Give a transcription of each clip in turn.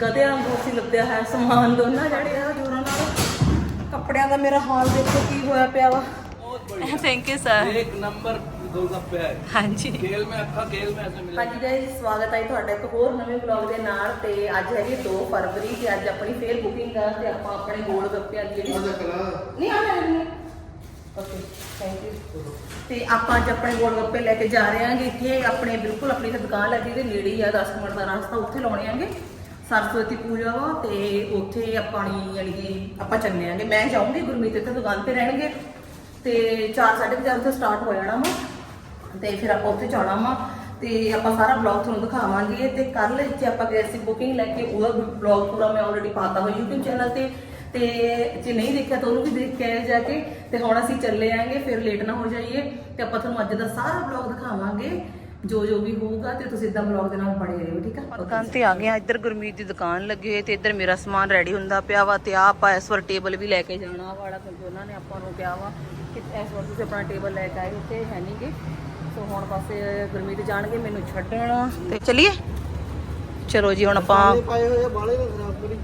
ਗਧਿਆਂ ਵਾਂਗੂ ਸੀ ਲੱਦਿਆ ਹੈ ਸਮਾਨ ਦੋਨਾਂ ਜਿਹੜੇ ਆ ਜੋਰਾਂ ਨਾਲ ਕੱਪੜਿਆਂ ਦਾ ਮੇਰਾ ਹਾਲ ਦੇਖੋ ਕੀ ਹੋਇਆ ਪਿਆ ਵਾ ਥੈਂਕ ਯੂ ਸਰ एक नंबर गोलगप्पे है ਹਾਂਜੀ खेल में अच्छा खेल में ऐसे मिला ਹਾਂਜੀ ਗਾਇਸ ਸਵਾਗਤ ਹੈ ਤੁਹਾਡਾ ਇੱਕ ਹੋਰ ਨਵੇਂ ਵਲੌਗ ਦੇ ਨਾਲ ਤੇ ਅੱਜ ਹੈਗੀ 2 ਫਰਵਰੀ ਤੇ ਅੱਜ ਆਪਣੀ ਫੇਰ ਬੁਕਿੰਗ ਆ ਤੇ ਆਪਾਂ ਆਪਣੇ ਗੋਲ ਗੱਪਿਆਂ ਦੀ ਜਿਹੜੀ ਨਹੀਂ ਆ ਮੈਂ ਓਕੇ ਥੈਂਕ ਯੂ ਤੇ ਆਪਾਂ ਅੱਜ ਆਪਣੇ ਗੋਲ ਗੱਪੇ ਲੈ ਕੇ ਜਾ ਰਹੇ ਹਾਂਗੇ ਇੱਥੇ ਆਪਣੇ ਬਿਲਕੁਲ ਆਪਣੀ ਤਾਂ ਦੁਕਾਨ ਲੱਗੀ ਤੇ ਨੇੜੇ ਹੀ ਆ 10 ਮਿੰਟ ਦਾ ਰਸਤਾ ਉੱਥੇ ਲਾਉਣੇ ਆਂਗੇ ਸਰਸਵਤੀ ਪੂਜਾ ਵਾ ਤੇ ਉੱਥੇ ਆਪਾਂ ਆਪਣੀ ਯਾਨੀ ਕਿ ਆਪਾਂ ਚੱਲੇ ਆਂਗੇ। ਮੈਂ ਜਾਊਂਗੀ ਗੁਰਮੀਤ ਇੱਥੇ ਦੁਕਾਨ ਤੇ ਰਹਿਣਗੇ ਤੇ 4:30 ਉੱਥੇ ਸਟਾਰਟ ਹੋ ਜਾਣਾ ਵਾ ਤੇ ਫਿਰ ਆਪਾਂ ਉੱਥੇ ਜਾਣਾ ਵਾ ਤੇ ਆਪਾਂ ਸਾਰਾ ਬਲੌਗ ਤੁਹਾਨੂੰ ਦਿਖਾਵਾਂਗੇ ਤੇ ਕੱਲ ਇੱਥੇ ਆਪਾਂ ਗਏ ਸੀ ਬੁਕਿੰਗ ਲੈ ਕੇ, ਉਹਦਾ ਬਲੌਗ ਪੂਰਾ ਮੈਂ ਆਲਰੇਡੀ ਪਾਤਾ ਹੋਇਆ YouTube ਚੈਨਲ ਤੇ। ਤੇ ਜੇ ਨਹੀਂ ਦੇਖਿਆ ਤਾਂ ਉਹਨੂੰ ਵੀ ਦੇਖ ਕੇ ਜਾ ਕੇ। ਤੇ ਹੁਣ ਅਸੀਂ ਚੱਲੇ ਆਂਗੇ, ਫਿਰ ਲੇਟ ਨਾ ਹੋ ਜਾਈਏ ਤੇ ਆਪਾਂ ਤੁਹਾਨੂੰ ਅੱਜ ਦਾ ਸਾਰਾ ਬਲੌਗ ਦਿਖਾਵਾਂਗੇ। ਜੋ ਜੋ ਵੀ ਹੋਊਗਾ ਤੇ ਤੁਸੀਂ ਇਦਾਂ ਬਲੌਗ ਦੇ ਨਾਲ ਬਣੇ ਰਹੋ ਠੀਕ ਆ? ਦੁਕਾਨ ਤੇ ਆ ਗਏ ਆ ਇੱਧਰ ਗੁਰਮੀਤ ਦੀ ਦੁਕਾਨ ਲੱਗੀ ਹੋਈ ਤੇ ਇੱਧਰ ਮੇਰਾ ਸਮਾਨ ਰੈਡੀ ਹੁੰਦਾ ਪਿਆ ਵਾ ਤੇ ਆ ਆਪਾਂ ਇਸ ਟੇਬਲ ਵੀ ਲੈ ਕੇ ਜਾਣਾ ਵਾਲਾ ਕਿਉਂਕਿ ਉਹਨਾਂ ਨੇ ਆਪਾਂ ਨੂੰ ਕਿਹਾ ਵਾ ਕਿ ਇਸ ਵਾਰ ਤੁਸੀਂ ਆਪਣਾ ਟੇਬਲ ਲੈ ਕੇ ਆਏ ਉੱਤੇ ਹੈ ਨਹੀਂਗੇ ਸੋ ਹੁਣ ਪਾਸੇ ਗੁਰਮੀਤ ਜਾਣਗੇ ਮੈਨੂੰ ਛੱਡਣ। ਤੇ ਚਲਿਏ? ਚਲੋ ਜੀ ਹੁਣ ਆਪਾਂ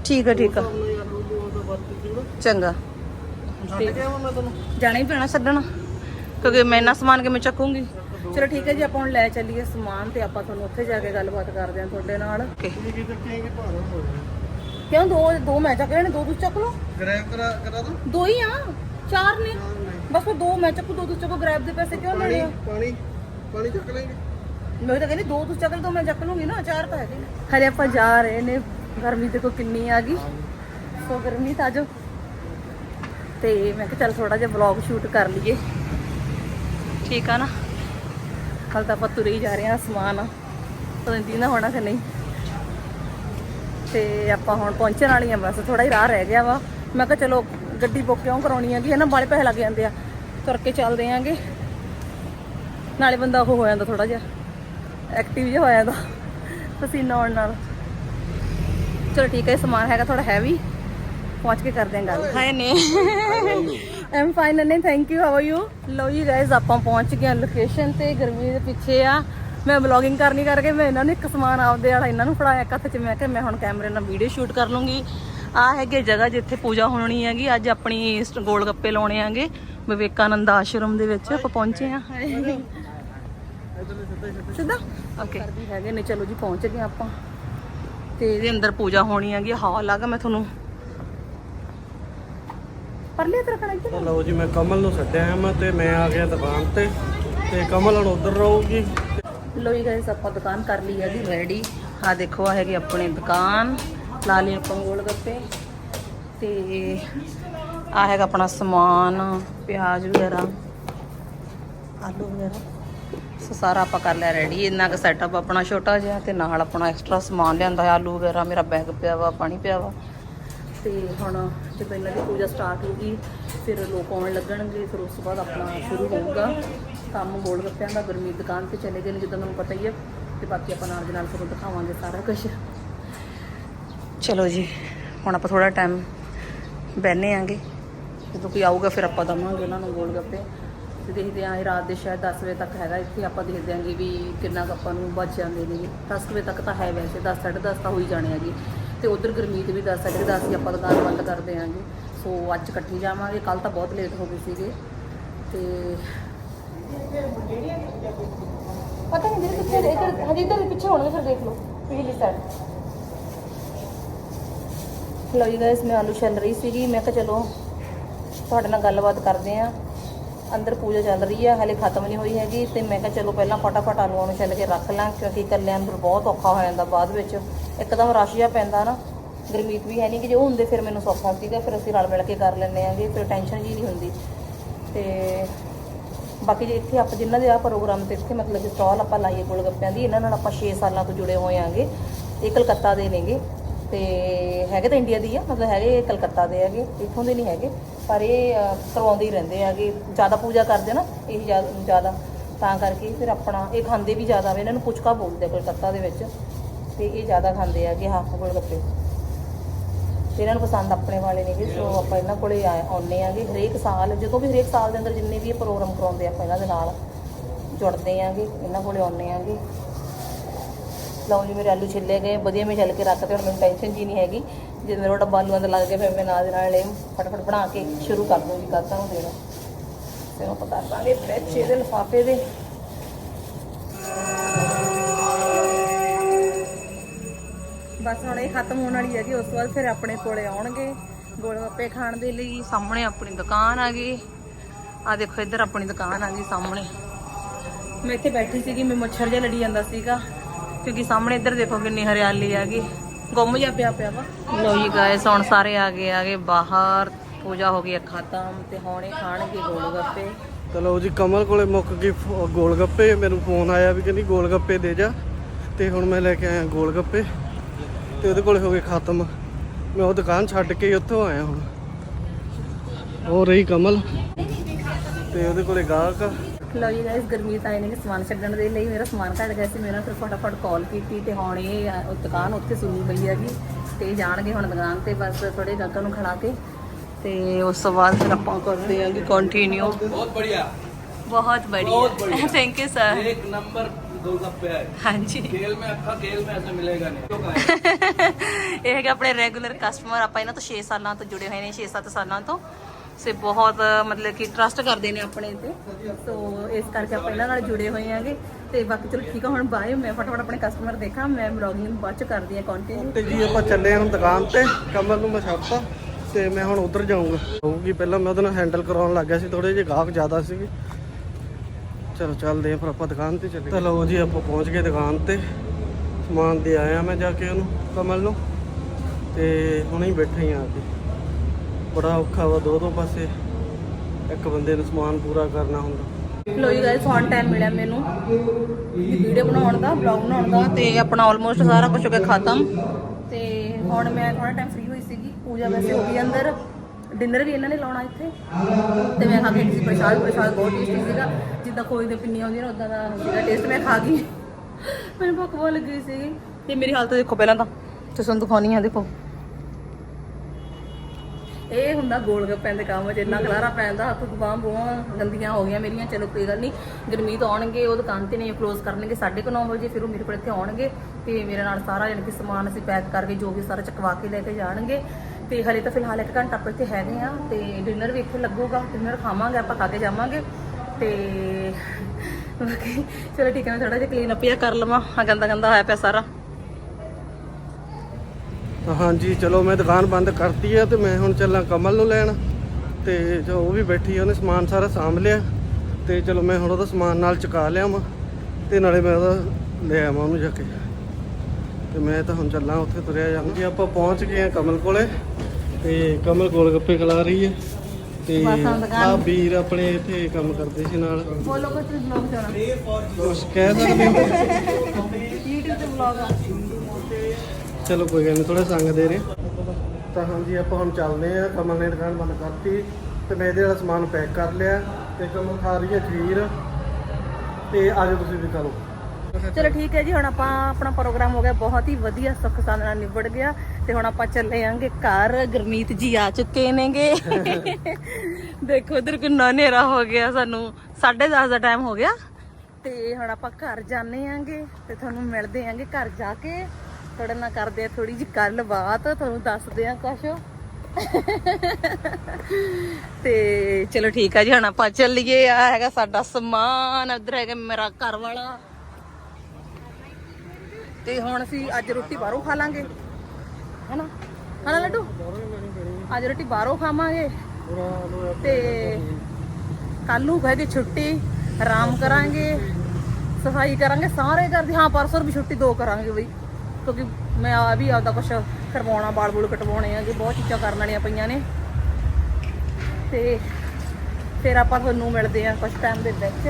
ਠੀਕ ਆ ਠੀਕ ਆ। ਚੰਗਾ। ਜਾਣਾ ਹੀ ਪੈਣਾ ਛੱਡਣਾ। ਕਿਉਂਕਿ ਮੈਂ ਨਾ ਸਮਾਨ ਕਿਵੇਂ ਚੱਕੂੰਗੀ? ਚਲੋ ਠੀਕ ਹੈ ਜੀ ਆਪਾਂ ਹੁਣ ਲੈ ਚੱਲੀਏ ਸਮਾਨ ਤੇ ਆਪਾਂ ਤੁਹਾਨੂੰ ਉੱਥੇ ਜਾ ਕੇ ਗੱਲਬਾਤ ਕਰਦੇ ਹਾਂ ਤੁਹਾਡੇ ਨਾਲ। ਕਿਉਂ ਦੋ ਦੋ ਮੈਂ ਚੱਕ ਲੈਣੇ ਦੋ ਤੁਸੀਂ ਚੱਕ ਲਓ? ਗ੍ਰੈਬ ਕਰਾ ਕਰਾ ਦੋ। ਦੋ ਹੀ ਆ ਚਾਰ ਨੇ। ਬਸ ਫਿਰ ਦੋ ਮੈਂ ਚੱਕੂ ਦੋ ਤੁਸੀਂ ਚੱਕੋ ਗ੍ਰੈਬ ਦੇ ਪੈਸੇ ਕਿਉਂ ਲੈਣੇ ਆ? ਪਾਣੀ ਪਾਣੀ ਚੱਕ ਲੈਂਗੇ। ਮੈਂ ਤਾਂ ਕਹਿੰਦੀ ਦੋ ਤੁਸੀਂ ਚੱਕ ਲਓ ਦੋ ਮੈਂ ਚੱਕ ਲੂੰਗੀ ਨਾ ਚਾਰ ਤਾਂ ਹੈਗੇ ਨੇ। ਹਲੇ ਆਪਾਂ ਜਾ ਰਹੇ ਨੇ ਗਰਮੀ ਦੇਖੋ ਕਿੰਨੀ ਆ ਗਈ। ਸੋ ਗਰਮੀ ਤਾਂ ਜੋ ਤੇ ਮੈਂ ਕਿਹਾ ਚੱਲ ਥੋੜਾ ਜਿਹਾ ਵਲੌਗ ਸ਼ੂਟ ਕਰ ਲਈਏ। ਠੀਕ ਆ ਨਾ? ਕੱਲ ਤਾਂ ਆਪਾਂ ਤੁਰੇ ਹੀ ਜਾ ਰਹੇ ਆ ਸਮਾਨ। ਪਤਾ ਨਹੀਂ ਨਾ ਹੋਣਾ ਕਿ ਨਹੀਂ। ਤੇ ਆਪਾਂ ਹੁਣ ਪਹੁੰਚਣ ਵਾਲੀ ਆ ਬਸ ਥੋੜਾ ਹੀ ਰਾਹ ਰਹਿ ਗਿਆ ਵਾ। ਮੈਂ ਕਿਹਾ ਚਲੋ ਗੱਡੀ ਬੁੱਕ ਕਿਉਂ ਕਰਾਉਣੀ ਹੈਗੀ? ਹੈ ਨਾ ਬਾਲੇ ਪੈਸੇ ਲੱਗ ਜਾਂਦੇ ਆ। ਤੁਰ ਕੇ ਚੱਲਦੇ ਆਂਗੇ। ਨਾਲੇ ਬੰਦਾ ਉਹ ਹੋ ਜਾਂਦਾ ਥੋੜਾ ਜਿਹਾ। ਐਕਟਿਵ ਜਿਹਾ ਹੋ ਜਾਂਦਾ ਪਸੀਨਾ ਆਉਣ ਨਾਲ। ਚਲੋ ਠੀਕ ਹੈ ਸਮਾਨ ਹੈਗਾ ਥੋੜਾ ਹੈਵੀ ਪਹੁੰਚ ਕੇ ਕਰਦੇ ਹਾਂ ਗੱਲ। ਹਾਏ ਨੇ। ਐਮ ਫਾਈਨ ਨੇ thank you how are you ਲੋ ਜੀ ਗਾਇਜ਼ ਆਪਾਂ ਪਹੁੰਚ ਗਏ ਲੋਕੇਸ਼ਨ ਤੇ। ਗਰਮੀ ਦੇ ਪਿੱਛੇ ਆ। ਮੈਂ ਵਲੌਗਿੰਗ ਕਰਨੀ ਕਰਕੇ ਮੈਂ ਇਹਨਾਂ ਨੂੰ ਇੱਕ ਸਮਾਨ ਆਪਦੇ ਵਾਲਾ ਇਹਨਾਂ ਨੂੰ ਫੜਾਇਆ ਇੱਕ ਹੱਥ 'ਚ। ਮੈਂ ਕਿਹਾ ਮੈਂ ਹੁਣ ਕੈਮਰੇ ਨਾਲ ਵੀਡੀਓ ਸ਼ੂਟ ਕਰ ਲੂੰਗੀ। ਆ ਹੈਗੀ ਜਗ੍ਹਾ ਜਿੱਥੇ ਪੂਜਾ ਹੋਣੀ ਹੈਗੀ। ਅੱਜ ਆਪਣੀ ਗੋਲ ਗੱਪੇ ਲਾਉਣੇ ਆਂਗੇ ਵਿਵੇਕਾਨੰਦ ਆਸ਼ਰਮ ਦੇ ਵਿੱਚ ਆਪਾਂ ਪਹੁੰਚੇ ਆ ਸਿੱਧਾ? ਓਕੇ ਹੈਗੇ ਨੇ। ਚਲੋ ਜੀ ਪਹੁੰਚ ਗਏ ਆਪਾਂ। ਤੇ ਇਹਦੇ ਅੰਦਰ ਪੂਜਾ ਹੋਣੀ ਹੈਗੀ। ਹਾਲ ਆਗਾ ਮੈਂ ਤੁਹਾਨੂੰ ਪਰਲੇ ਤੇ ਰੱਖਣਾ ਇੱਥੇ ਲਓ ਜੀ ਮੈਂ ਕਮਲ ਨੂੰ ਸੱਦਿਆ ਮੈਂ ਤੇ ਮੈਂ ਆ ਗਿਆ ਦੁਕਾਨ ਤੇ ਤੇ ਕਮਲ ਹੁਣ ਉਧਰ ਰਹੂਗੀ। ਲੋ ਜੀ ਗਾਇਸ ਆਪਾਂ ਦੁਕਾਨ ਕਰ ਲਈ ਹੈਗੀ ਰੈਡੀ ਆ ਦੇਖੋ ਆ ਹੈਗੀ ਆਪਣੀ ਦੁਕਾਨ। ਲਾ ਲਈ ਆਪਾਂ ਗੋਲ ਗੱਪੇ। ਤੇ ਆ ਹੈਗਾ ਆਪਣਾ ਸਮਾਨ ਪਿਆਜ਼ ਵਗੈਰਾ ਆਲੂ ਵਗੈਰਾ। ਸੋ ਸਾਰਾ ਆਪਾਂ ਕਰ ਲਿਆ ਰੈਡੀ ਇੰਨਾ ਕੁ ਸੈਟਅਪ ਆਪਣਾ ਛੋਟਾ ਜਿਹਾ ਤੇ ਨਾਲ ਆਪਣਾ ਐਕਸਟਰਾ ਸਮਾਨ ਲਿਆਂਦਾ ਹੈ ਆਲੂ ਵਗੈਰਾ ਮੇਰਾ ਬੈਗ ਪਿਆ ਵਾ ਪਾਣੀ ਪਿਆ ਵਾ। ਤੇ ਹੁਣ ਜਦੋਂ ਇਹਨਾਂ ਦੀ ਪੂਜਾ ਸਟਾਰਟ ਹੋਊਗੀ ਫਿਰ ਲੋਕ ਆਉਣ ਲੱਗਣਗੇ, ਫਿਰ ਉਸ ਤੋਂ ਬਾਅਦ ਆਪਣਾ ਸ਼ੁਰੂ ਹੋਊਗਾ। ਕੰਮ ਗੋਲ ਗੱਪਿਆਂ ਦਾ ਗੁਰਮੀਤ ਦੁਕਾਨ ਤੇ ਚਲੇ ਗਏ ਨੇ ਜਿੱਦਾਂ ਤੁਹਾਨੂੰ ਪਤਾ ਹੀ ਹੈ। ਤੇ ਬਾਕੀ ਆਪਾਂ ਨਾਲ ਦੇ ਨਾਲ ਤੁਹਾਨੂੰ ਦਿਖਾਵਾਂਗੇ ਸਾਰਾ ਕੁਝ ਚਲੋ ਜੀ, ਹੁਣ ਆਪਾਂ ਥੋੜਾ ਟਾਈਮ ਬਹਿਨੇ ਆਂਗੇ। ਜਦੋਂ ਕੋਈ ਆਊਗਾ, ਫਿਰ ਆਪਾਂ ਦਵਾਂਗੇ ਉਹਨਾਂ ਨੂੰ ਗੋਲ ਗੱਪੇ। ਤੇ ਦੇਖਦੇ ਆਂ, ਇਹ ਰਾਤ ਦੇ ਸ਼ਾਇਦ 10 ਵਜੇ ਤੱਕ ਹੈਗਾ। ਇੱਥੇ ਆਪਾਂ ਦੇਖਦੇ ਆਂਗੇ ਵੀ ਕਿੰਨਾ ਕੁ ਆਪਾਂ ਨੂੰ ਬਚ ਜਾਂਦੇ ਨੇ। 10 ਵਜੇ ਤੱਕ ਤਾਂ ਹੈ ਵੈਸੇ 10 10:30 ਤਾਂ ਹੋ ਹੀ ਜਾਣੇ ਹੈਗੇ ਤੇ ਉਧਰ ਗੁਰਮੀਤ ਵੀ 10 10:30 ਹੀ ਆਪਾਂ ਦੁਕਾਨ ਬੰਦ ਕਰਦੇ ਆਂਗੇ ਸੋ ਅੱਜ ਇਕੱਠੀ ਜਾਵਾਂਗੇ ਕੱਲ ਤਾਂ ਬਹੁਤ ਲੇਟ ਹੋ ਗਏ ਸੀਗੇ। ਤੇ ਪਤਾ ਨਹੀਂ ਜਿਹੜੇ ਕਿੱਥੇ ਇਧਰ, ਹਜੇ, ਇਧਰ ਪਿੱਛੇ ਹੋਣਗੇ, ਫਿਰ ਦੇਖ ਲਓ, ਪਿਛਲੀ ਸਾਈਡ ਲਓ ਜੀ ਗਾਇਸ ਮੈਂ ਆਲੂ ਛੱਲ ਰਹੀ ਸੀਗੀ, ਮੈਂ ਕਿਹਾ ਚਲੋ, ਤੁਹਾਡੇ ਨਾਲ ਗੱਲਬਾਤ ਕਰਦੇ ਆਂ। ਅੰਦਰ ਪੂਜਾ ਚੱਲ ਰਹੀ ਆ, ਹਲੇ ਖਤਮ ਨਹੀਂ ਹੋਈ ਹੈਗੀ ਤੇ ਮੈਂ ਕਿਹਾ ਚਲੋ ਪਹਿਲਾਂ ਫਟਾਫਟ ਆਲੂਆਂ ਨੂੰ ਛਿੱਲ ਕੇ ਰੱਖ ਲਾਂ, ਕਿਉਂਕਿ ਇਕੱਲਿਆਂ ਅੰਦਰ ਬਹੁਤ ਔਖਾ ਹੋ ਜਾਂਦਾ ਬਾਅਦ ਵਿੱਚ। ਇੱਕਦਮ ਰਸ਼ ਜਿਹਾ ਪੈਂਦਾ ਨਾ, ਗਰਮੀਤ ਵੀ ਹੈ ਨਹੀਂ ਕਿ ਜੇ ਉਹ ਹੁੰਦੇ ਫਿਰ ਮੈਨੂੰ ਸੌਖਾ ਸੀਗਾ, ਫਿਰ ਅਸੀਂ ਰਲ ਮਿਲ ਕੇ ਕਰ ਲੈਂਦੇ ਆਂਗੇ ਫਿਰ ਟੈਨਸ਼ਨ ਜੀ ਨਹੀਂ ਹੁੰਦੀ। ਤੇ ਬਾਕੀ ਜੇ ਇੱਥੇ ਆਪਾਂ ਜਿਨ੍ਹਾਂ ਦੇ ਆ ਪ੍ਰੋਗਰਾਮ ਤੇ ਇੱਥੇ ਮਤਲਬ ਕਿ ਸਟਾਲ ਆਪਾਂ ਲਾਈਏ ਗੋਲ ਗੱਪਿਆਂ ਦੀ, ਇਹਨਾਂ ਨਾਲ ਆਪਾਂ 6 ਸਾਲਾਂ ਤੋਂ ਜੁੜੇ ਹੋਏ ਆਂਗੇ ਇਹ ਕਲਕੱਤਾ ਦੇ ਨੇਗੇ। ਤੇ ਹੈਗੇ ਤਾਂ ਇੰਡੀਆ ਦੀ ਆ, ਮਤਲਬ ਹੈਗੇ ਕਲਕੱਤਾ ਦੇ ਹੈਗੇ, ਇੱਥੋਂ ਦੇ ਨਹੀਂ ਹੈਗੇ, ਪਰ ਇਹ ਕਰਵਾਉਂਦੇ ਹੀ ਰਹਿੰਦੇ ਹੈਗੇ ਜ਼ਿਆਦਾ ਪੂਜਾ ਕਰਦੇ ਨਾ, ਇਹ ਜ਼ਿਆ- ਜ਼ਿਆਦਾ। ਤਾਂ ਕਰਕੇ ਫਿਰ ਆਪਣਾ, ਇਹ ਖਾਂਦੇ ਵੀ ਜ਼ਿਆਦਾ ਵੇ, ਇਹਨਾਂ ਨੂੰ ਪੁਚਕਾ ਬੋਲਦੇ ਆ ਕਲਕੱਤਾ ਦੇ ਵਿੱਚ, ਤੇ ਇਹ ਜ਼ਿਆਦਾ ਖਾਂਦੇ ਹੈਗੇ ਹਾਫ ਗੋਲ ਗੱਪੇ। ਤੇ ਇਹਨਾਂ ਨੂੰ ਪਸੰਦ ਆਪਣੇ ਵਾਲੇ ਨੇਗੇ ਸੋ ਆਪਾਂ ਇਹਨਾਂ ਕੋਲੇ ਆ- ਆਉਂਦੇ ਆਂਗੇ ਹਰੇਕ ਸਾਲ, ਜਦੋਂ ਵੀ ਹਰੇਕ ਸਾਲ ਦੇ ਅੰਦਰ ਜਿੰਨੇ ਵੀ ਇਹ ਪ੍ਰੋਗਰਾਮ ਕਰਾਉਂਦੇ ਆਪਾਂ ਇਹਨਾਂ ਦੇ ਨਾਲ ਜੁੜਦੇ ਆਂਗੇ ਇਹਨਾਂ ਕੋਲੇ ਆਉਂਦੇ ਆਂਗੇ ਲਓ ਜੀ, ਮੇਰੇ ਆਲੂ ਛਿੱਲੇ ਗਏ, ਵਧੀਆ ਮੈਂ ਛਿੱਲ ਕੇ ਰੱਖ ਰੱਖਤੇ ਹੁਣ ਮੈਨੂੰ ਟੈਨਸ਼ਨ ਜੀ ਨਹੀਂ ਹੈਗੀ। ਜੇ ਮੇਰਾ ਡੱਬਾ ਆਲੂਆਂ ਦਾ ਲੱਗ ਗਿਆ ਫਿਰ ਮੈਂ ਨਾਲ ਦੇ ਨਾਲ ਇਹ ਫਟਾਫਟ ਬਣਾ ਕੇ ਸ਼ੁਰੂ ਕਰ ਦੂੰਗੀ ਕਾਤਾਂ ਨੂੰ ਦੇਣਾ। ਤੇ ਆਪਾਂ ਕਰ ਦਾਂਗੇ ਵਿੱਚ ਦੇ ਲਿਫਾਫੇ ਦੇ। ਬਸ ਹੁਣ ਇਹ ਖਤਮ ਹੋਣ ਵਾਲੀ ਹੈਗੀ, ਉਸ ਤੋਂ ਬਾਅਦ ਫਿਰ ਆਪਣੇ ਕੋਲੇ ਆਉਣਗੇ। ਗੋਲ ਗੱਪੇ ਖਾਣ ਦੇ ਲਈ ਸਾਹਮਣੇ ਆਪਣੀ ਦੁਕਾਨ ਆ ਗਈ। ਆ ਦੇਖੋ, ਇੱਧਰ ਆਪਣੀ ਦੁਕਾਨ ਆ ਗਈ ਸਾਹਮਣੇ। ਮੈਂ ਇੱਥੇ ਬੈਠੀ ਸੀਗੀ, ਮੈਂ ਮੱਛਰ ਜਿਹਾ ਲੜੀ ਜਾਂਦਾ ਸੀਗਾ। ਕਿਉਂਕਿ ਸਾਹਮਣੇ ਇੱਧਰ ਦੇਖੋ ਕਿੰਨੀ ਹਰਿਆਲੀ ਆ ਗੁੰਮ ਜਿਹਾ ਪਿਆ ਪਿਆ ਵਾ। ਲੋ ਜੀ ਗਾਇਸ ਹੁਣ ਸਾਰੇ ਆ ਗਏ, ਆ ਬਾਹਰ। ਪੂਜਾ ਹੋ ਗਈ ਖਤਮ ਤੇ ਹੁਣ ਖਾਣਗੇ ਗੋਲ ਗੱਪੇ ਚਲੋ ਜੀ, ਕਮਲ ਕੋਲੇ ਮੁੱਕ ਗਈ ਗੋਲ ਗੱਪੇ ਮੈਨੂੰ ਫੋਨ ਆਇਆ ਵੀ ਕਹਿੰਦੀ ਗੋਲ ਗੱਪੇ ਦੇ ਜਾ। ਤੇ ਹੁਣ ਮੈਂ ਲੈ ਕੇ ਆਇਆ ਗੋਲ ਗੱਪੇ ਤੇ ਉਹਦੇ ਕੋਲੇ ਹੋ ਗਏ ਖਤਮ। ਮੈਂ ਉਹ ਦੁਕਾਨ ਛੱਡ ਕੇ ਹੀ ਉੱਥੋਂ ਆਇਆ ਹੁਣ। ਉਹ ਰਹੀ ਕਮਲ। ਤੇ ਉਹਦੇ ਕੋਲੇ ਗਾਹਕ। ਆ ਲਓ ਜੀ ਗਾਇਸ ਗਰਮੀਤ ਆਏ ਨੇ ਕਿ ਸਮਾਨ ਛੱਡਣ ਦੇ ਲਈ ਮੇਰਾ ਸਮਾਨ ਘਟ ਗਿਆ ਸੀ ਮੇਰਾ ਫਿਰ ਫਟਾਫਟ ਕਾਲ ਕੀਤੀ ਤੇ ਹੁਣ ਇਹ ਆ, ਉਹ ਦੁਕਾਨ ਉੱਥੇ ਸੁਣੀ ਪਈ ਹੈਗੀ ਤੇ ਜਾਣਗੇ ਹੁਣ ਦੁਕਾਨ ਤੇ ਬਸ ਥੋੜੇ ਗਾਹਕਾਂ ਨੂੰ ਖੜਾ ਕੇ ਤੇ ਉਸ ਤੋਂ ਬਾਅਦ ਫਿਰ ਆਪਾਂ ਕਰਦੇ ਆਂਗੇ ਕੰਟੀਨਿਊ बहुत बढ़िया ਬਹੁਤ बहुत ਬੜੀਆ बढ़िया। ਥੈਂਕ ਯੂ ਸਰ एक नंबर गोलगप्पे है ਹਾਂਜੀ खेल में अच्छा खेल में ऐसा मिलेगा नहीं तो कहाँ है? ਇਹ ਹੈਗੇ ਆਪਣੇ ਰੈਗੂਲਰ ਕਸਟਮਰ ਆਪਾਂ ਇਹਨਾਂ ਤੋਂ 6 ਸਾਲਾਂ ਤੋਂ ਜੁੜੇ ਹੋਏ ਨੇ 6-7 ਸਾਲਾਂ ਤੋਂ ਸੇ ਬਹੁਤ, ਮਤਲਬ ਕਿ ਟਰਸਟ ਕਰਦੇ ਨੇ ਆਪਣੇ ਤੇ। ਸੋ ਇਸ ਕਰਕੇ ਆਪਾਂ ਇਹਨਾਂ ਨਾਲ ਜੁੜੇ ਹੋਏ ਆਂਗੇ ਤੇ ਬਾਕੀ ਚਲੋ ਠੀਕ ਆ, ਹੁਣ ਬਾਏ। ਮੈਂ ਫਟਾਫਟ ਆਪਣੇ ਕਸਟਮਰ ਦੇਖਾਂ। ਮੈਂ ਵਲੌਗਿੰਗ ਬਾਅਦ ਚ ਕਰਦੀ ਆ ਕੰਟੀਨਿਊ ਤੇ ਜੀ ਆਪਾਂ ਚੱਲੇ ਹਾਂ ਦੁਕਾਨ ਤੇ। ਕਮਲ ਨੂੰ ਮੈਂ ਛੱਡਤਾ। ਤੇ ਮੈਂ ਹੁਣ ਉਧਰ ਜਾਊਂਗਾ। ਹੋਊਗੀ ਪਹਿਲਾਂ ਮੈਂ ਉਹਦੇ ਨਾਲ ਹੈਂਡਲ ਕਰਾਉਣ ਲੱਗ ਗਿਆ ਸੀ। ਥੋੜੇ ਜਿਹੇ ਗਾਹਕ ਜ਼ਿਆਦਾ ਸੀਗੇ। ਚਲੋ ਚੱਲਦੇ ਆ ਫਿਰ ਆਪਾਂ ਦੁਕਾਨ ਤੇ ਚੱਲੇ। ਚਲੋ ਜੀ, ਆਪਾਂ ਪਹੁੰਚ ਗਏ ਦੁਕਾਨ ਤੇ। ਸਮਾਨ ਦੇ ਆਇਆ ਮੈਂ ਜਾ ਕੇ ਉਹਨੂੰ, ਕਮਲ ਨੂੰ। ਤੇ ਹੁਣੇ ਹੀ ਬੈਠੇ ਹੀ ਆ ਕੇ। ਬੜਾ ਔਖਾ ਵਾ, ਦੋ ਦੋ ਪਾਸੇ ਇੱਕ ਬੰਦੇ ਨੂੰ ਸਮਾਨ ਪੂਰਾ ਕਰਨਾ ਹੁੰਦਾ। ਲੋ ਜੀ ਗਾਇਸ ਹੁਣ ਟਾਈਮ ਮਿਲਿਆ ਮੈਨੂੰ ਵੀਡੀਓ ਬਣਾਉਣ ਦਾ ਵਲੌਗ ਬਣਾਉਣ ਦਾ। ਤੇ ਆਪਣਾ ਆਲਮੋਸਟ ਸਾਰਾ ਕੁਝ ਹੋ ਗਿਆ ਖਤਮ। ਤੇ ਹੁਣ ਮੈਂ ਥੋੜਾ ਟਾਈਮ ਫ੍ਰੀ ਹੋਈ ਸੀਗੀ, ਪੂਜਾ ਵੈਸੇ ਹੋ ਗਈ ਅੰਦਰ। ਡਿਨਰ ਵੀ ਇਹਨਾਂ ਨੇ ਲਾਉਣਾ ਇੱਥੇ। ਤੇ ਮੈਂ ਖਾ ਕੇ ਸੀ, ਪ੍ਰਸ਼ਾਦ ਪ੍ਰਸ਼ਾਦ ਬਹੁਤ ਟੇਸਟੀ ਸੀਗਾ। ਜਿੱਦਾਂ ਕੋਈ ਦੇ ਪਿੰਨੀਆਂ ਹੁੰਦੀਆਂ ਨਾ ਉਦਾਂ ਦਾ ਸੀਗਾ ਟੇਸਟ ਮੈਂ ਖਾ ਗਈ। ਮੈਨੂੰ ਭੁੱਖ ਬਹੁਤ ਲੱਗੀ ਸੀ। ਤੇ ਮੇਰੀ ਹਾਲਤ ਦੇਖੋ ਪਹਿਲਾਂ ਤਾਂ। ਤੇ ਤੁਹਾਨੂੰ ਦਿਖਾਉਣੀ ਆ, ਦੇਖੋ। ਇਹ ਹੁੰਦਾ ਗੋਲ ਗੱਪਿਆਂ ਦੇ ਕੰਮ 'ਚ ਇੰਨਾ ਖਲਾਰਾ ਪੈਂਦਾ, ਹੱਥ ਬਾਹਾਂ ਬੂਹਾਂ ਗੰਦੀਆਂ ਹੋ ਗਈਆਂ ਮੇਰੀਆਂ, ਚਲੋ ਕੋਈ ਗੱਲ ਨਹੀਂ ਗਰਮੀਤ ਆਉਣਗੇ, ਉਹ ਦੁਕਾਨ ਤੇ ਨਹੀਂ ਕਲੋਜ਼ ਕਰਨਗੇ 9:30 ਵਜੇ, ਫਿਰ ਉਹ ਮੇਰੇ ਕੋਲ ਇੱਥੇ ਆਉਣਗੇ ਤੇ ਮੇਰੇ ਨਾਲ ਸਾਰਾ ਯਾਨੀ ਕਿ ਸਮਾਨ ਅਸੀਂ ਪੈਕ ਕਰਕੇ ਜੋ ਵੀ ਸਾਰਾ ਚਕਵਾ ਕੇ ਲੈ ਕੇ ਜਾਣਗੇ। ਤੇ ਹਲੇ ਤਾਂ ਫਿਲਹਾਲ ਇੱਕ ਘੰਟਾ ਆਪਾਂ ਇੱਥੇ ਹੈਗੇ ਆ ਤੇ ਡਿਨਰ ਵੀ ਇੱਥੇ ਲੱਗੂਗਾ। ਡਿਨਰ ਖਾਵਾਂਗੇ, ਆਪਾਂ ਖਾ ਕੇ ਜਾਵਾਂਗੇ। ਤੇ ਬਾਕੀ ਚਲੋ ਠੀਕ ਹੈ, ਮੈਂ ਥੋੜਾ ਜਿਹਾ ਕਲੀਨ ਅਪ ਕਰ ਲਵਾਂ। ਆ ਗੰਦਾ ਗੰਦਾ ਹੋਇਆ ਪਿਆ ਸਾਰਾ। ਹਾਂਜੀ ਚਲੋ ਮੈਂ ਦੁਕਾਨ ਬੰਦ ਕਰਤੀ ਆ ਤੇ ਮੈਂ ਹੁਣ ਚੱਲਾਂ ਕਮਲ ਨੂੰ ਲੈਣ। ਤੇ ਜੋ ਉਹ ਵੀ ਬੈਠੀ ਆ ਉਹਨੇ ਸਮਾਨ ਸਾਰਾ ਸਾਂਭ ਲਿਆ। ਤੇ ਚਲੋ ਮੈਂ ਹੁਣ ਉਹਦਾ ਸਮਾਨ ਨਾਲ ਚੁਕਾ ਲਿਆ ਵਾਂ ਤੇ ਨਾਲੇ ਮੈਂ ਉਹਦਾ ਲੈ ਆਵਾਂ ਉਹਨੂੰ ਜਾ ਕੇ। ਤੇ ਮੈਂ ਤਾਂ ਹੁਣ ਚੱਲਾਂ ਉੱਥੇ ਤੁਰਿਆ ਜਾਵਾਂ ਜੀ ਆਪਾਂ ਪਹੁੰਚ ਗਏ ਆ ਕਮਲ ਕੋਲੇ। ਤੇ ਕਮਲ ਗੋਲ ਗੱਪੇ ਖਿਲਾ ਰਹੀ ਹੈ ਤੇ ਆ ਵੀਰ ਆਪਣੇ ਇੱਥੇ ਕੰਮ ਕਰਦੇ ਸੀ ਨਾਲ। ਬੋਲੋ ਕੁਝ ਵਲੌਗ ਚਾਹਣਾ ਕੁਛ ਕਹਿ ਸਕਦੇ ਹੋ? YouTube ਤੇ ਵਲੌਗ ਆ। ਚਲੋ ਕੋਈ ਗੱਲ ਨਹੀਂ ਥੋੜਾ ਸੰਗ ਦੇ ਰਹੇ। ਤਾਂ ਹਾਂਜੀ ਆਪਾਂ ਹੁਣ ਚੱਲਦੇ ਆ ਕਮਲ ਨੇ ਦੁਕਾਨ ਬੰਦ ਕਰਤੀ ਤੇ ਮੈਂ ਇਹਦੇ ਵਾਲਾ ਸਮਾਨ ਪੈਕ ਕਰ ਲਿਆ। ਤੇ ਕਮਲ ਖਾ ਰਹੀ ਹੈ ਖੀਰ। ਤੇ ਆਜੋ ਤੁਸੀਂ ਵੀ ਲਓ। ਚਲੋ ਠੀਕ ਹੈ ਜੀ ਹੁਣ ਆਪਾਂ ਆਪਣਾ ਪ੍ਰੋਗਰਾਮ ਹੋ ਗਿਆ। ਬਹੁਤ ਹੀ ਵਧੀਆ ਸੁੱਖ ਸਾਂਦ ਨਾਲ ਨਿਬੜ ਗਿਆ। ਤੇ ਹੁਣ ਆਪਾਂ ਚੱਲੇ ਆਂਗੇ ਘਰ। ਗੁਰਮੀਤ ਜੀ ਆ ਚੁੱਕੇ ਨੇਗੇ। ਦੇਖੋ ਇਧਰ ਕਿੰਨਾ ਹਨੇਰਾ ਹੋ ਗਿਆ ਸਾਨੂੰ। 10:30 ਦਾ ਟਾਈਮ ਹੋ ਗਿਆ। ਤੇ ਹੁਣ ਆਪਾਂ ਘਰ ਜਾਣੇ ਆਂਗੇ ਤੇ ਤੁਹਾਨੂੰ ਮਿਲਦੇ ਆਂਗੇ ਘਰ ਜਾ ਕੇ। ਤੁਹਾਡੇ ਨਾਲ ਕਰਦੇ ਆ ਥੋੜੀ ਜਿਹੀ ਗੱਲਬਾਤ, ਤੁਹਾਨੂੰ ਦੱਸਦੇ ਆ ਕੁਛ। ਤੇ ਚਲੋ ਠੀਕ ਆ ਜੀ, ਹੁਣ ਆਪਾਂ ਚੱਲੀਏ, ਆ ਹੈਗਾ ਸਾਡਾ ਸਮਾਨ ਉਧਰ ਹੈਗਾ ਮੇਰਾ ਘਰ ਵਾਲਾ ਤੇ ਹੁਣ ਅਸੀਂ ਅੱਜ ਰੋਟੀ ਬਾਹਰੋਂ ਖਾ ਲਾਂਗੇ। ਹੈਨਾ? ਹਨਾ ਲੱਡੂ? ਅੱਜ ਰੋਟੀ ਬਾਹਰੋਂ ਖਾਵਾਂਗੇ। ਤੇ ਕੱਲ ਨੂੰ ਹੈਗੇ ਛੁੱਟੀ, ਆਰਾਮ ਕਰਾਂਗੇ। ਸਫ਼ਾਈ ਕਰਾਂਗੇ, ਸਾਰੇ ਕਰਦੇ ਹਾਂ, ਪਰਸੋਂ ਵੀ ਛੁੱਟੀ, ਦੋ ਕਰਾਂਗੇ ਬਈ। ਕਿਉਂਕਿ ਮੈਂ ਆ ਵੀ ਆਪਦਾ ਕੁਛ ਕਰਵਾਉਣਾ ਬਾਲ ਬੂਲ ਕਟਵਾਉਣੇ ਆ ਕਿ ਬਹੁਤ ਚੀਜ਼ਾਂ ਕਰਨ ਵਾਲੀਆਂ ਪਈਆਂ ਨੇ। ਤੇ ਫਿਰ ਆਪਾਂ ਤੁਹਾਨੂੰ ਮਿਲਦੇ ਆ ਕੁਝ ਟਾਈਮ ਦੇ ਵਿੱਚ।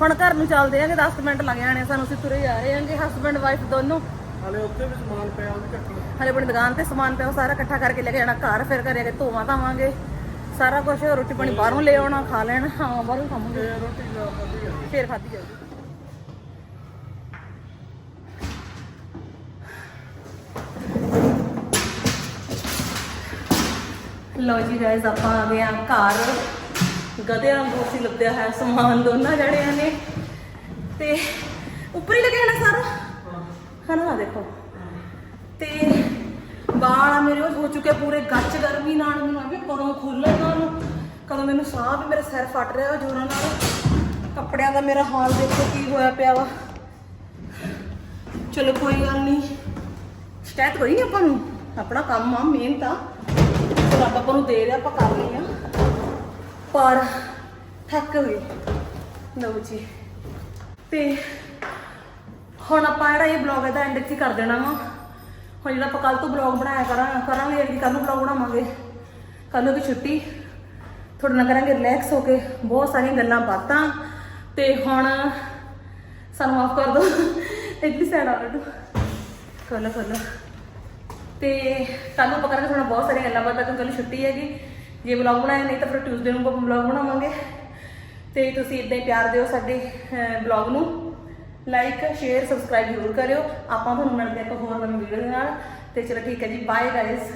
ਹੁਣ ਘਰ ਨੂੰ ਚੱਲਦੇ ਆਂਗੇ 10 ਮਿੰਟ ਲੱਗ ਜਾਣੇ ਸਾਨੂੰ ਅਸੀਂ ਤੁਰੇ ਜਾ ਰਹੇ ਆਂਗੇ ਹਸਬੰਡ ਵਾਈਫ ਦੋਨੋਂ। ਹਾਲੇ ਉੱਥੇ ਵੀ ਸਮਾਨ ਪਿਆ ਉਹਦੀ ਕੱਟੀ। ਹਲੇ ਆਪਣੀ ਦੁਕਾਨ ਤੇ ਸਮਾਨ ਪਿਆ ਉਹ ਸਾਰਾ ਇਕੱਠਾ ਕਰਕੇ ਲੈ ਕੇ ਜਾਣਾ ਘਰ ਫਿਰ ਘਰੇ ਆ ਕੇ ਧੋਵਾਂ ਧਾਵਾਂਗੇ। ਸਾਰਾ ਕੁਝ ਰੋਟੀ ਪਾਣੀ ਬਾਹਰੋਂ ਲੈ ਆਉਣਾ ਖਾ ਲੈਣਾ ਹਾਂ ਬਾਹਰੋਂ ਖਾਵਾਂਗੇ। ਰੋਟੀ ਫਿਰ ਖਾਧੀ ਜਾਊਗੀ। ਲਓ ਜੀ ਗਾਇਸ ਆਪਾਂ ਆ ਗਏ ਆ ਘਰ। ਗਧਿਆਂ ਵਾਂਗੂ ਅਸੀਂ ਲੱਦਿਆ ਹੈ ਸਮਾਨ, ਦੋਨਾਂ ਜੜਿਆਂ ਨੇ। ਤੇ ਉੱਪਰ ਹੀ ਲੱਗਿਆ ਨਾ ਸਾਰਾ? ਹਨਾ ਆਹ ਦੇਖੋ। ਤੇ ਵਾਲ ਮੇਰੇ, ਉਹ ਹੋ ਚੁੱਕੇ ਪੂਰੇ ਗੱਚ ਗਰਮੀ ਨਾਲ। ਮੈਨੂੰ ਆ ਵੀ ਕਦੋਂ ਖੁੱਲਣ ਨਾਲ ਕਦੋਂ ਮੈਨੂੰ ਸਾਹ ਵੀ ਮੇਰਾ ਸਿਰ ਫਟ ਰਿਹਾ ਜੋਰਾਂ ਨਾਲ। ਕੱਪੜਿਆਂ ਦਾ ਮੇਰਾ ਹਾਲ ਦੇਖੋ ਕੀ ਹੋਇਆ ਪਿਆ ਵਾ। ਚਲੋ ਕੋਈ ਗੱਲ ਨਹੀਂ। ਸ਼ਿਕਾਇਤ ਕੋਈ ਨਹੀਂ ਆਪਾਂ ਨੂੰ? ਆਪਣਾ ਕੰਮ ਆ, ਮਿਹਨਤ ਆ। ਰੱਬ ਆਪਾਂ ਨੂੰ ਦੇ ਰਿਹਾ ਆਪਾਂ ਕਰ ਲਈ ਆ। ਪਰ ਥੱਕ ਗਏ। ਲਓ ਜੀ। ਤੇ ਹੁਣ ਆਪਾਂ ਜਿਹੜਾ ਇਹ ਬਲੌਗ ਇਹਦਾ ਐਂਡ ਇੱਥੇ ਕਰ ਦੇਣਾ ਵਾ। ਹੁਣ ਜਿਹੜਾ ਆਪਾਂ ਕੱਲ ਤੋਂ ਬਲੌਗ ਬਣਾਇਆ ਕਰਾਂ, ਕਰਾਂਗੇ ਅਗਲੀ ਕੱਲ ਨੂੰ ਬਲੌਗ ਬਣਾਵਾਂਗੇ। ਕੱਲ ਨੂੰ ਵੀ ਛੁੱਟੀ। ਤੁਹਾਡੇ ਨਾਲ ਕਰਾਂਗੇ ਰਿਲੈਕਸ ਹੋ ਕੇ ਬਹੁਤ ਸਾਰੀਆਂ ਗੱਲਾਂ ਬਾਤਾਂ। ਤੇ ਹੁਣ ਸਾਨੂੰ ਮਾਫ ਕਰ ਦਿਓ। ਇੱਧਰ ਸਾਈਡ ਆ ਲਓ ਕਰ ਲਓ ਤੇ ਕੱਲ ਨੂੰ ਆਪਾਂ ਕਰਾਂਗੇ ਤੁਹਾਡੇ ਬਹੁਤ ਸਾਰੀਆਂ ਗੱਲਾਂ ਬਾਤਾਂ ਕਿਉਂਕਿ ਕੱਲ ਛੁੱਟੀ ਹੈਗੀ। ਜੇ ਵਲੌਗ ਬਣਾਇਆ, ਨਹੀਂ ਤਾਂ ਫਿਰ ਟਿਊਜ਼ਡੇ ਨੂੰ ਆਪਾਂ ਵਲੌਗ ਬਣਾਵਾਂਗੇ। ਤੇ ਤੁਸੀਂ ਇਦਾਂ ਹੀ ਪਿਆਰ ਦਿਓ ਸਾਡੇ ਵਲੌਗ ਨੂੰ। ਲਾਈਕ ਸ਼ੇਅਰ ਸਬਸਕ੍ਰਾਈਬ ਜ਼ਰੂਰ ਕਰਿਓ। ਆਪਾਂ ਤੁਹਾਨੂੰ ਮਿਲਦੇ ਹਾਂ ਇੱਕ ਹੋਰ ਨਵੀਂ ਵੀਡੀਓ ਦੇ ਨਾਲ। ਤੇ ਚਲੋ ਠੀਕ ਹੈ ਜੀ ਬਾਏ ਗਾਇਸ